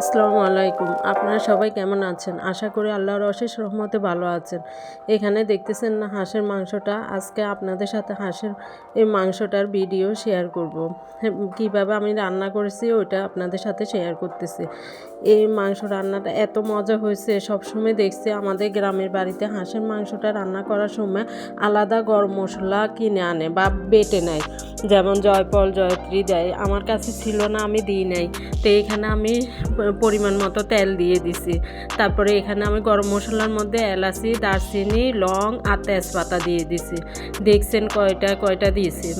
আসসালামু আলাইকুম। আপনারা সবাই কেমন আছেন? আশা করি আল্লাহর অশেষ রহমতে ভালো আছেন। এখানে দেখতেছেন না হাঁসের মাংসটা। আজকে আপনাদের সাথে হাঁসের এই মাংসটার ভিডিও শেয়ার করব। কীভাবে আমি রান্না করেছি ওইটা আপনাদের সাথে শেয়ার করতেছি। এই মাংস রান্নাটা এত মজা হয়েছে। সবসময় দেখছি আমাদের গ্রামের বাড়িতে হাঁসের মাংসটা রান্না করার সময় আলাদা গরম মশলা কিনে আনে বা বেটে নেয়। যেমন জয়ফল, জয়ত্রী দেয়। আমার কাছে ছিল না, আমি দিই নাই। তো এখানে আমি পরিমাণ মতো তেল দিয়ে দিছি। তারপরে এখানে আমি গরম মশলার মধ্যে এলাচি, দারচিনি, লং আর তেজপাতা দিয়ে দিছি। দেখছেন কয়টা কয়টা দিয়েছি।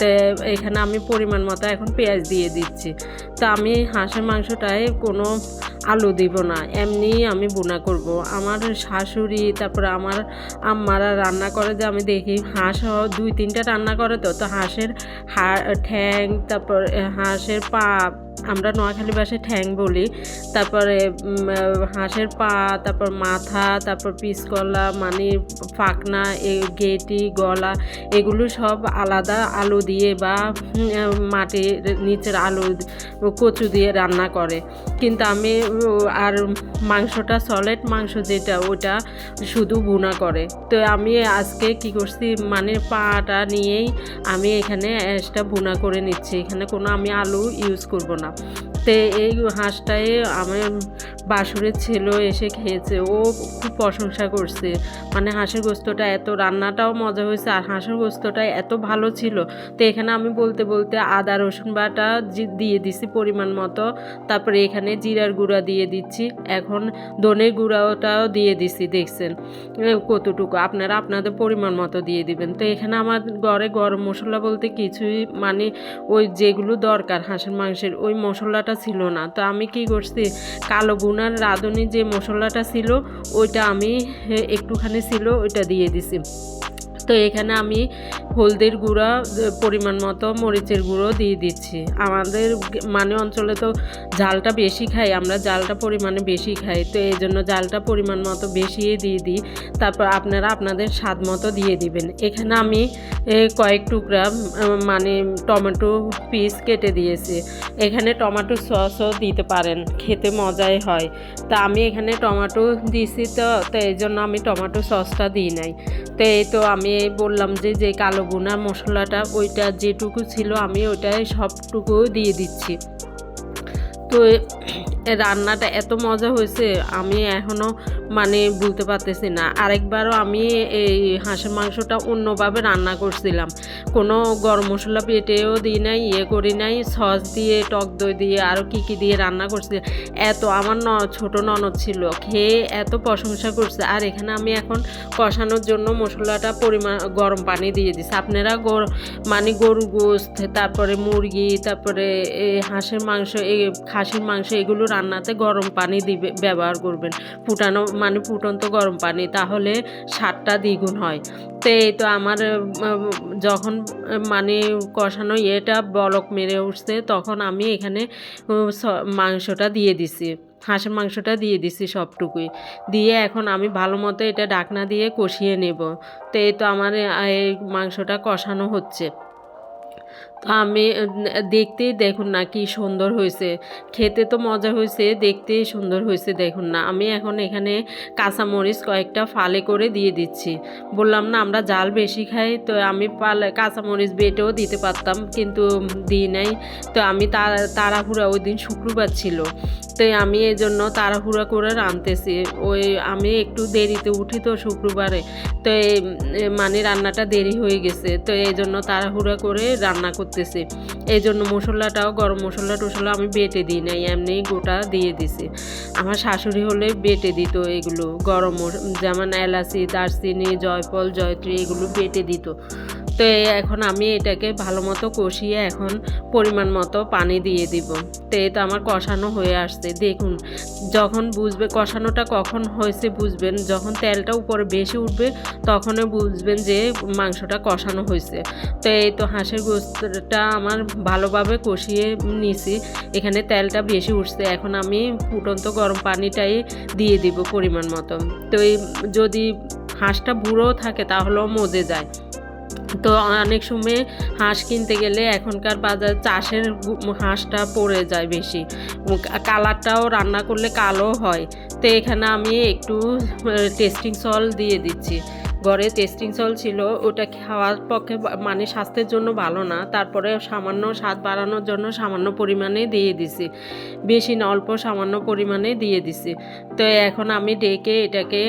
তো এখানে আমি পরিমাণ মতো এখন পেঁয়াজ দিয়ে দিচ্ছি। তো আমি হাঁসের মাংসটায় কোনো আলু দিব না। এমনি আমি বোনা করব। আমার শাশুড়ি, তারপরে আমার আম্মারা রান্না করে যে আমি দেখি হাঁস দুই তিনটা রান্না করে তো তো হাঁসের ঠ্যাং, তারপর হাঁসের পা, আমরা নোয়াখালী ভাষায় ঠ্যাং বলি। তারপরে হাঁসের পা, তারপর মাথা, তারপর পিসকলা মানে ফাকনা গেটি, গলা, এগুলো সব আলাদা আলু দিয়ে বা মাটির নিচের আলু কচু দিয়ে রান্না করে। কিন্তু আমি আর মাংসটা সলিড মাংস যেটা, ওটা শুধু বুনা করে। তো আমি আজকে কি করছি মানে পাটা নিয়েই আমি এখানে অ্যাশটা ভুনা করে নিচ্ছি। এখানে কোনো আমি আলু ইউজ করব না। তো এই হাঁসটায় আমার বাসুরের ছেলে এসে খেয়েছে, ও খুব প্রশংসা করছে। মানে হাঁসের গোস্তটা এত, রান্নাটাও মজা হয়েছে, আর হাঁসের গোস্তটা এত ভালো ছিল। তো এখানে আমি বলতে বলতে আদা, রসুন বাটা দিয়ে দিছি পরিমাণ মতো। তারপরে এখানে জিরার গুঁড়া দিয়ে দিচ্ছি। এখন ধনের গুঁড়াটাও দিয়ে দিছি, দেখছেন? কতটুকু? আপনারা আপনাদের পরিমাণ মতো দিয়ে দিবেন। তো এখানে আমার ঘরে গরম মশলা বলতে কিছুই মানে ওই যেগুলো দরকার হাঁসের মাংসের, ওই মশলাটা ছিল না। তো আমি কি করছি? কালো বুনার রাঁধুনি যে মশলাটা ছিল ওইটা আমি একটুখানি ছিল ওইটা দিয়ে দিছি। তো এখানে আমি হলদির গুঁড়া পরিমাণ মতো মরিচের গুঁড়ো দিয়ে দিচ্ছি। আমাদের মানে অঞ্চলে তো জালটা বেশি খাই, আমরা জালটা পরিমাণে বেশি খাই, তো এই জন্য জালটা পরিমাণ মতো বেশি দিয়ে দিই। তারপর আপনারা আপনাদের স্বাদ মতো দিয়ে দিবেন। এখানে আমি কয়েক টুকরা মানে টমেটো পিস কেটে দিয়েছি। এখানে টমেটো সসও দিতে পারেন, খেতে মজাই হয়। তা আমি এখানে টমেটো দিয়েছি তো তো এই জন্য আমি টমেটো সসটা দিই নাই। তো এই তো আমি বললাম যে যে কালো বোনা মশলাটা ওইটা যেটুকু ছিল আমি ওইটাই সবটুকু দিয়ে দিচ্ছি। তো রান্নাটা এত মজা হয়েছে, আমি এখনও মানে বলতে পারতেছি না। আরেকবারও আমি এই হাঁসের মাংসটা অন্যভাবে রান্না করছিলাম। কোনো গরম মশলা পেটেও দিই নাই ইয়ে করি নাই, সস দিয়ে, টক দই দিয়ে আরও কী কী দিয়ে রান্না করছি। এত আমার ন, ছোটো ননদ ছিল, খেয়ে এত প্রশংসা করছে। আর এখানে আমি এখন কষানোর জন্য মশলাটা পরিমাণ, গরম পানি দিয়ে দিছি। আপনারা গর মানে গরু গোস্ত, তারপরে মুরগি, তারপরে হাঁসের মাংস এই খাসির মাংস এগুলো রান্নাতে গরম পানি দিবে, ব্যবহার করবেন। ফুটানো মানে ফুটন্ত গরম পানি, তাহলে স্বাদটা দ্বিগুণ হয়। তো, এই তো আমার যখন মানে কষানো ইয়েটা বলক মেরে উঠছে, তখন আমি এখানে মাংসটা দিয়ে দিছি। হাঁসের মাংসটা দিয়ে দিছি সবটুকুই। দিয়ে এখন আমি ভালো মতো এটা ডাকনা দিয়ে কষিয়ে নেব। তো, এই তো আমার এই মাংসটা কষানো হচ্ছে। আমি দেখতেই দেখুন না কি সুন্দর হয়েছে। খেতে তো মজা হয়েছে, দেখতেই সুন্দর হয়েছে, দেখুন না। আমি এখন এখানে কাঁচামরিচ কয়েকটা ফালে করে দিয়ে দিচ্ছি। বললাম না, আমরা জাল বেশি খাই, তো আমি পালে কাঁচামরিচ বেটেও দিতে পারতাম, কিন্তু দিই নাই। তো আমি তাড়াহুড়া ওই দিন শুক্রবার ছিল। তো আমি এই জন্য তাড়াহুড়া করে রাঁধতেছি। ওই আমি একটু দেরিতে উঠি তো শুক্রবারে। তো মানে রান্নাটা দেরি হয়ে গেছে। তো এই জন্য তাড়াহুড়া করে রান্না করতেছি। এই জন্য মশলাটাও, গরম মশলা টশলা আমি বেটে দিই নাই, এমনি গোটা দিয়ে দিছি। আমার শাশুড়ি হলে বেটে দিত এগুলো, গরম যেমন এলাচি, দারচিনি, জয়ফল, জয়ত্রী এগুলো বেটে দিত। তো এখন আমি এটাকে ভালো মতো কষিয়ে এখন পরিমাণ মতো পানি দিয়ে দিব। তো তো আমার কষানো হয়ে আসছে। দেখুন, যখন বুঝবে কষানোটা কখন হয়েছে বুঝবেন। যখন তেলটা উপরে বেশি উঠবে, তখনই বুঝবেন যে মাংসটা কষানো হয়েছে। তো এই তো হাঁসের গোস্তটা আমার ভালোভাবে কষিয়ে নিছি। এখানে তেলটা বেশি উঠছে। এখন আমি ফুটন্ত গরম পানিটাই দিয়ে দিব পরিমাণ মতো। তো এই যদি হাঁসটা বুড়ো থাকে, তাহলেও মজে যায়। তো অনেক সময় হাঁস কিনতে গেলে এখনকার বাজার চাষের হাঁসটা পড়ে যায় বেশি। কালারটাও রান্না করলে কালো হয়। তো এখানে আমি একটু টেস্টিং সল দিয়ে দিচ্ছি। ঘরে টেস্টিং সল ছিল ওটা খাওয়ার পক্ষে মানে স্বাস্থ্যের জন্য ভালো না। তারপরে সামান্য স্বাদ বাড়ানোর জন্য সামান্য পরিমাণে দিয়ে দিছি। বেশি না, অল্প সামান্য পরিমাণে দিয়ে দিছি। তো এখন আমি ডেকে এটাকে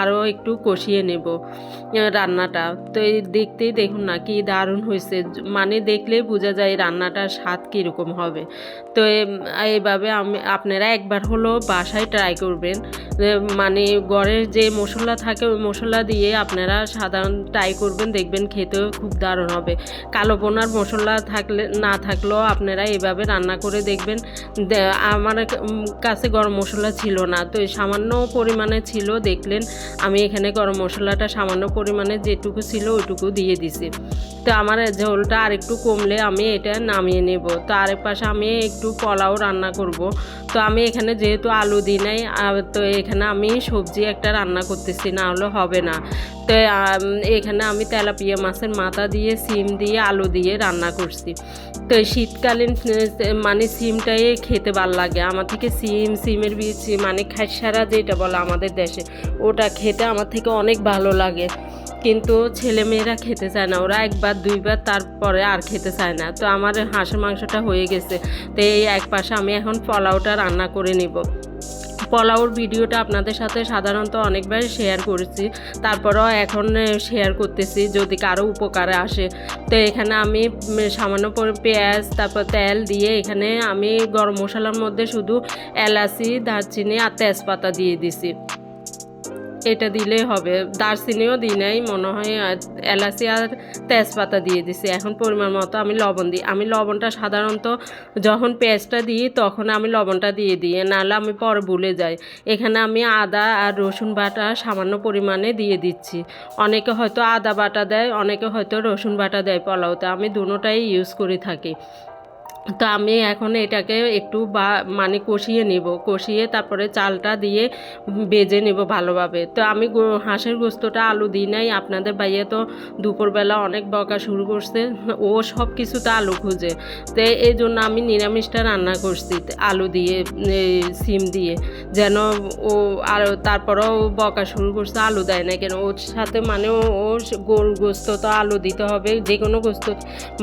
আরও একটু কষিয়ে নেব রান্নাটা। তো এই দেখতেই দেখুন না, কি দারুণ হয়েছে। মানে দেখলেই বোঝা যায় রান্নাটার স্বাদ কীরকম হবে। তো এইভাবে আমি, আপনারা একবার হলো বাসায় ট্রাই করবেন। মানে ঘরের যে মশলা থাকে, ওই মশলা দিয়ে আপনারা সাধারণ ট্রাই করবেন, দেখবেন খেতেও খুব দারুণ হবে। কালো বোনার মশলা থাকলে, না থাকলেও আপনারা এভাবে রান্না করে দেখবেন। আমার কাছে গরম মশলা ছিল না, তো সামান্য পরিমাণে ছিল, দেখলেন আমি এখানে গরম মশলাটা সামান্য পরিমাণে যেটুকু ছিল, ওইটুকু দিয়ে দিছি। তো আমার ঝোলটা আরেকটু কমলে আমি এটা নামিয়ে নেব। তো আরেক পাশে আমি একটু পোলাও রান্না করব। তো আমি এখানে যেহেতু আলু দিই নাই তো এখানে আমি সবজি একটা রান্না করতেছি, না হলে হবে না। তো এখানে আমি তেলাপিয়া মাছের মাথা দিয়ে, সিম দিয়ে আলু দিয়ে রান্না করছি। তো শীতকালীন মানে সিমটাই খেতে ভালো লাগে। আমার থেকে সিম, সিমের বীজ মানে খাইসারা যেটা বলে আমাদের দেশে, ওটা খেতে আমার থেকে অনেক ভালো লাগে। কিন্তু ছেলেমেয়েরা খেতে চায় না। ওরা একবার, দুইবার, তারপরে আর খেতে চায় না। তো আমার হাঁসের মাংসটা হয়ে গেছে। তো এই এক পাশে আমি এখন পোলাওটা রান্না করে নিব। পোলাওর ভিডিওটা আপনাদের সাথে সাধারণত অনেকবার শেয়ার করেছি। তারপরেও এখন শেয়ার করতেছি যদি কারও উপকারে আসে। তো এখানে আমি সামান্য পেঁয়াজ, তারপর তেল দিয়ে এখানে আমি গরম মশলার মধ্যে শুধু এলাচি, দারচিনি আর তেজপাতা দিয়ে দিছি। এটা দিলেই হবে। দারচিনিও দিই নাই, মনে হয় এলাচি আর তেজপাতা দিয়ে দিছি। এখন পরিমাণ মতো আমি লবণ দিই। আমি লবণটা সাধারণত যখন পেঁয়াজটা দিই, তখন আমি লবণটা দিয়ে দিই। নাহলে আমি পরে ভুলে যাই। এখানে আমি আদা আর রসুন বাটা সামান্য পরিমাণে দিয়ে দিচ্ছি। অনেকে হয়তো আদা বাটা দেয়, অনেকে হয়তো রসুন বাটা দেয় পোলাওতে। আমি দুটোটাই ইউজ করে থাকি। তো আমি এখন এটাকে একটু বা মানে কষিয়ে নেব। কষিয়ে তারপরে চালটা দিয়ে বেজে নেব ভালোভাবে। তো আমি হাঁসের গোস্তটা আলু দিই নাই। আপনাদের বাইয়ে তো দুপুরবেলা অনেক বকা শুরু করছে। ও সব কিছুতে আলু খুঁজে। তো এই জন্য আমি নিরামিষটা রান্না করছি আলু দিয়ে সিম দিয়ে। যেন ও আর তারপরেও বকা শুরু করছে, আলু দেয় না কেন? ওর সাথে মানে ও গোল গোস্ত তো আলু দিতে হবে। যে কোনো গোস্ত,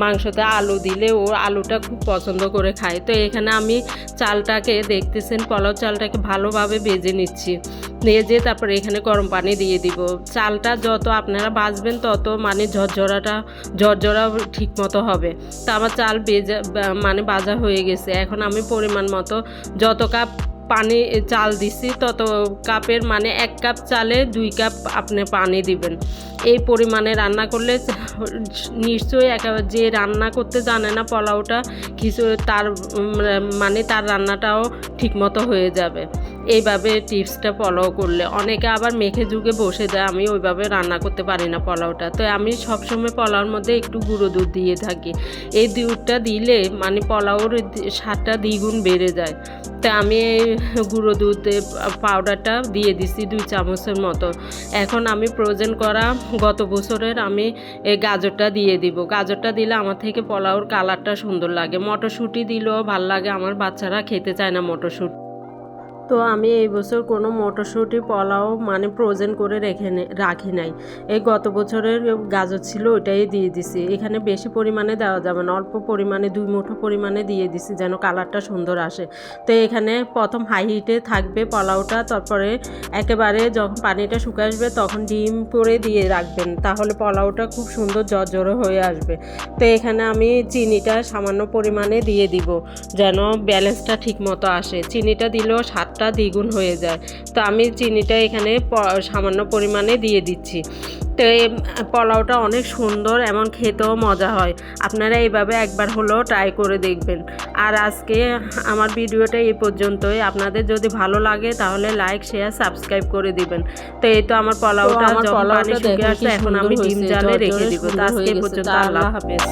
মাংসতে আলু দিলে ও আলুটা খুব পছন্দ করে খায় তো এখানে আমি চালটাকে দেখতেছেন, পলাও চালটাকে ভালোভাবে বেজে নিচ্ছি। ভেজে তারপরে এখানে গরম পানি দিয়ে দিব। চালটা যত আপনারা বাজবেন তত মানে ঝরঝরাটা, ঝরঝরা ঠিক মতো হবে। তো আমার চাল বেজা মানে বাজা হয়ে গেছে। এখন আমি পরিমাণ মতো যত কাপ পানি চাল দিছি। তত কাপের মানে এক কাপ চালে দুই কাপ আপনি পানি দিবেন। এই পরিমাণে রান্না করলে নিশ্চয়ই একেবারে যে রান্না করতে জানে না পোলাওটা, কিছু তার মানে তার রান্নাটাও ঠিকমতো হয়ে যাবে। এইভাবে টিপসটা ফলো করলে। অনেকে আবার মেখে যুগে বসে যায়। আমি ওইভাবে রান্না করতে পারি না পোলাওটা। তো আমি সবসময় পোলাওর মধ্যে একটু গুঁড়ো দুধ দিয়ে থাকি। এই দুধটা দিলে মানে পোলাওর স্বাদটা দ্বিগুণ বেড়ে যায়। তো আমি গুঁড়ো দুধ পাউডারটা দিয়ে দিছি দুই চামচের মতো। এখন আমি প্রয়োজন করা গত বছরের আমি এই গাজরটা দিয়ে দিব। গাজরটা দিলে আমার থেকে পোলাওর কালারটা সুন্দর লাগে। মটরশুঁটি দিলেও ভালো লাগে, আমার বাচ্চারা খেতে চায় না মটরশুঁটি। তো আমি এই বছর কোনো মটরশুঁটি, পোলাও মানে ফ্রোজেন করে রেখে রাখি নাই। এই গত বছরের গাজর ছিল ওইটাই দিয়ে দিছি। এখানে বেশি পরিমাণে দেওয়া যাবে না, অল্প পরিমাণে, দুই মুঠো পরিমাণে দিয়ে দিছি যেন কালারটা সুন্দর আসে। তো এখানে প্রথম হাই হিটে থাকবে পোলাওটা, তারপরে একেবারে যখন পানিটা শুকে আসবে তখন ডিম করে দিয়ে রাখবেন, তাহলে পোলাওটা খুব সুন্দর জর্জরে হয়ে আসবে। তো এখানে আমি চিনিটা সামান্য পরিমাণে দিয়ে দিব, যেন ব্যালেন্সটা ঠিক মতো আসে। চিনিটা দিলেও স্বাদটা দ্বিগুণ হয়ে যায়। তো আমি চিনিটা এখানে সামান্য পরিমাণে দিয়ে দিচ্ছি। তো এই পোলাওটা অনেক সুন্দর এমন খেতেও মজা হয়। আপনারা এইভাবে একবার হলেও ট্রাই করে দেখবেন। আর আজকে আমার ভিডিওটা এই পর্যন্তই। আপনাদের যদি ভালো লাগে তাহলে লাইক শেয়ার সাবস্ক্রাইব করে দিবেন। তো এই তো আমার পোলাওটা পানি শুকিয়ে আসছে এখন আমি ডিম জালে রেখে দিব। আজকে পর্যন্ত আল্লাহ হাফেজ।